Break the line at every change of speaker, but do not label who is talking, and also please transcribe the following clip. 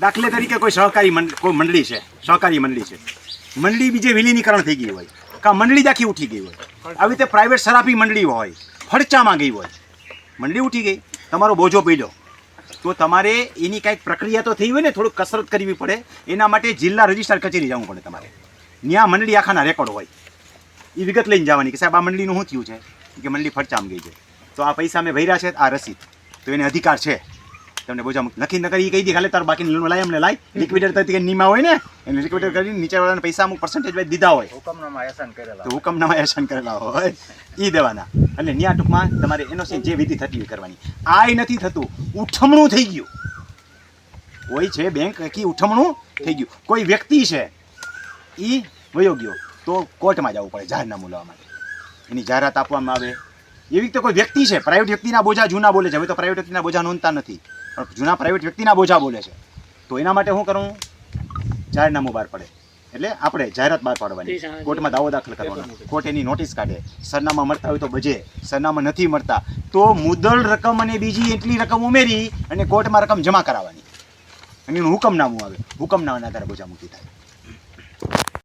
દાખલે તરીકે કોઈ સહકારી કોઈ મંડળી છે, સહકારી મંડળી છે. મંડળી બીજે વિલીનીકરણ થઈ ગઈ હોય, કાં મંડળી જ આખી ઉઠી ગઈ હોય. આવી રીતે પ્રાઇવેટ શરાબી મંડળી હોય ફડચામાં ગઈ હોય. મંડળી ઉઠી ગઈ, તમારો બોજો પડ્યો. તો તમારે એની કાંઈક પ્રક્રિયા તો થઈ હોય ને, થોડુંક કસરત કરવી પડે, એના માટે જિલ્લા રજિસ્ટ્રાર કચેરી જવું પડે તમારે. ત્યાં મંડળી આખાના રેકોર્ડ હોય. એ વિગત લઈને જવાની કે સાહેબ, આ મંડળીનું શું થયું છે? કે મંડળી ફડચામાં ગઈ છે. તો આ પૈસા મેં ભર્યા છે, આ રસીદ. તો એને અધિકાર છે. તમને બોજામાં લખી નકર એ કહી દી ખાલી તાર બાકી લાય અમને લાય. લિક્વિડેટર તરીકે નીમા હોય ને એને લિક્વિડેટર કરીને નીચેવાળાને પૈસા અમુક પર્સન્ટેજ દીધા હોય.
હુકમનામા એસાન કરેલા
તો હુકમનામા એશન કરેલા હોય. એ દેવાના. એટલે ન્યા ટૂંકમાં તમારે એનઓસી જે વિધિ થતી હોય કરવાની. આય નથી થતું. ઉઠમણું થઈ ગયું. હોય છે બેંક કી ઉઠમણું થઈ ગયું. કોઈ વ્યક્તિ છે એ વયો ગયો તો કોર્ટમાં જવું પડે જાહેરનામું લેવા માટે. એની જાહેરાત આપવામાં આવે. એવી રીતે કોઈ વ્યક્તિ છે પ્રાઇવેટ વ્યક્તિના બોજા જૂના બોલે છે. હવે તો પ્રાઇવેટ વ્યક્તિના બોજા નોંધતા નથી. પણ જૂના પ્રાઇવેટ વ્યક્તિના બોજા બોલે છે. તો એના માટે શું કરું? જાહેરનામું બહાર પડે. એટલે આપણે જાહેરાત બહાર પાડવાની. કોર્ટમાં દાવો દાખલ કરવાનો. કોર્ટ એની નોટિસ કાઢે. સરનામા મળતા હોય તો બજે. સરનામા નથી મળતા. તો મુદલ રકમ અને બીજી એટલી રકમ ઉમેરી અને કોર્ટમાં રકમ જમા કરાવવાની. અને એનું હુકમનામું આવે. હુકમનામાના આધારે બોજા મૂકી થાય.